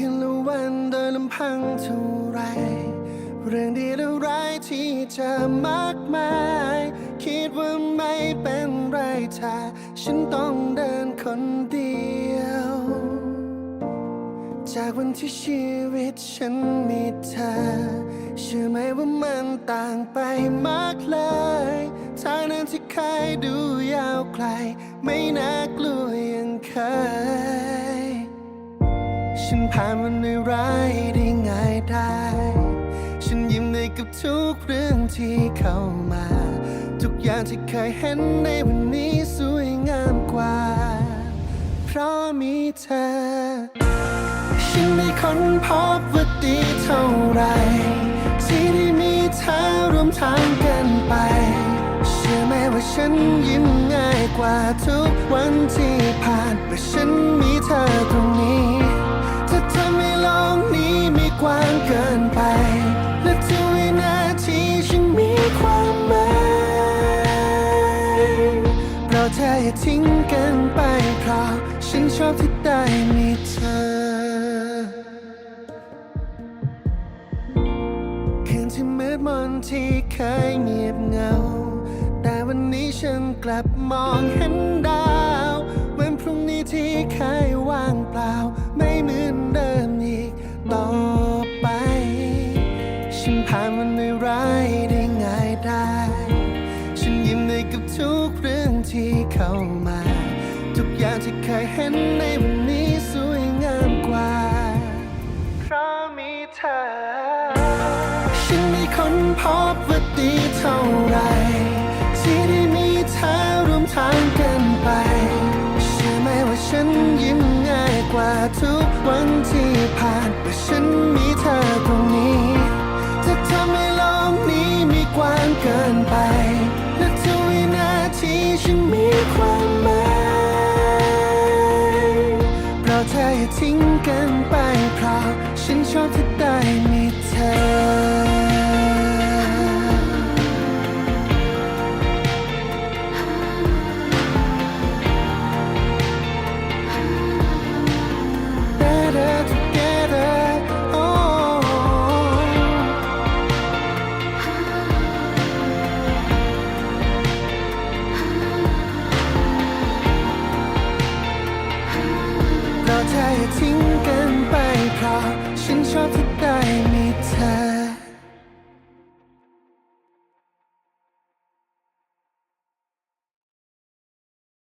คืนละวันโดยลำพังเท่าไร เรื่องดีและร้ายที่เจอมากมาย คิดว่าไม่เป็นไรถ้าฉันต้องเดินคนเดียว จากวันที่ชีวิตฉันมีเธอเชื่อไหมว่ามันต่างไปมากเลยทางนั้นที่เคยดูยาวไกล ไม่น่ากลัวยังเคย ฉันผ่านวันในร้ายได้ง่ายได้ ฉันยิ้มได้กับทุกเรื่องที่เข้ามา ทุกอย่างที่เคยเห็นในวันนี้สวยงามกว่า เพราะมีเธอ ฉันได้ค้นพบว่าดีเท่าไร ที่ได้มีเธอร่วมทางกันไป เชื่อไหมว่าฉันยิ้มง่ายกว่าทุกวันที่ผ่านเมื่อฉันมีเธอตรงนี้ ทำให้โลกนี้มีกว้างเกินไป และทุกวินาทีฉันมีความหมายเราเธออย่าทิ้งกันไปเพราะฉันชอบที่ได้มีเธอ คืนที่มืดมนที่เคยเงียบเหงา แต่วันนี้ฉันกลับมองเห็นดาว วันพรุ่งนี้ที่เคยว่างเปล่า อย่างที่เคยเห็นในวันนี้สวยงามกว่า เพราะมีเธอ ฉันได้ค้นพบว่าดีเท่าไร ที่ได้มีเธอร่วมทางกันไปเชื่อไหมว่าฉันยิ้มง่ายกว่าทุกวันที่ผ่านเมื่อฉันมีเธอตรงนี้จะทำให้โลกนี้มีกว้างเกินไปและทุกวินาทีฉันมีความ ทิ้งกันไปเพราะฉันชอบที่ได้มีเธอ